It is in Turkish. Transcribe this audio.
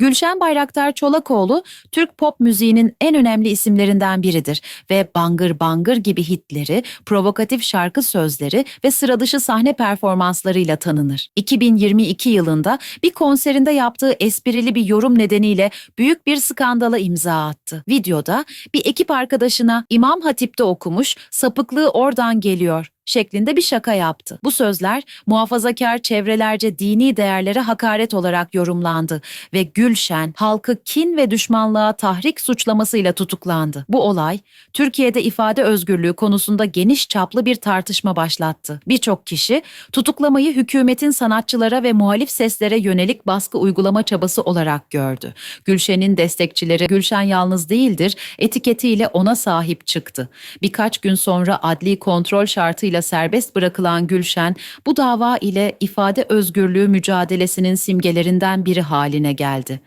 Gülşen Bayraktar Çolakoğlu, Türk pop müziğinin en önemli isimlerinden biridir ve bangır bangır gibi hitleri, provokatif şarkı sözleri ve sıradışı sahne performanslarıyla tanınır. 2022 yılında bir konserinde yaptığı esprili bir yorum nedeniyle büyük bir skandala imza attı. Videoda bir ekip arkadaşına İmam Hatip'te okumuş, sapıklığı oradan geliyor şeklinde bir şaka yaptı. Bu sözler muhafazakar çevrelerce dini değerlere hakaret olarak yorumlandı ve Gülşen halkı kin ve düşmanlığa tahrik suçlamasıyla tutuklandı. Bu olay Türkiye'de ifade özgürlüğü konusunda geniş çaplı bir tartışma başlattı. Birçok kişi tutuklamayı hükümetin sanatçılara ve muhalif seslere yönelik baskı uygulama çabası olarak gördü. Gülşen'in destekçileri Gülşen yalnız değildir etiketiyle ona sahip çıktı. Birkaç gün sonra adli kontrol şartıyla serbest bırakılan Gülşen bu dava ile ifade özgürlüğü mücadelesinin simgelerinden biri haline geldi.